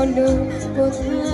বলো কোথায়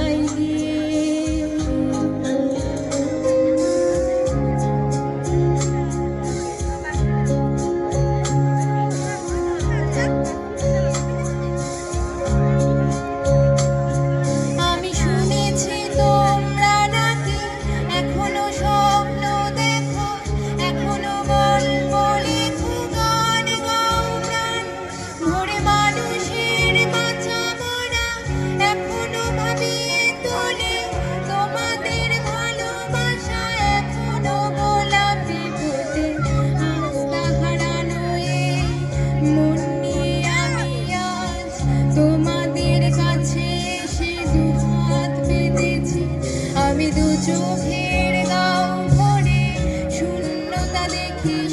চোখের গাও ভরে শূন্যতা দেখি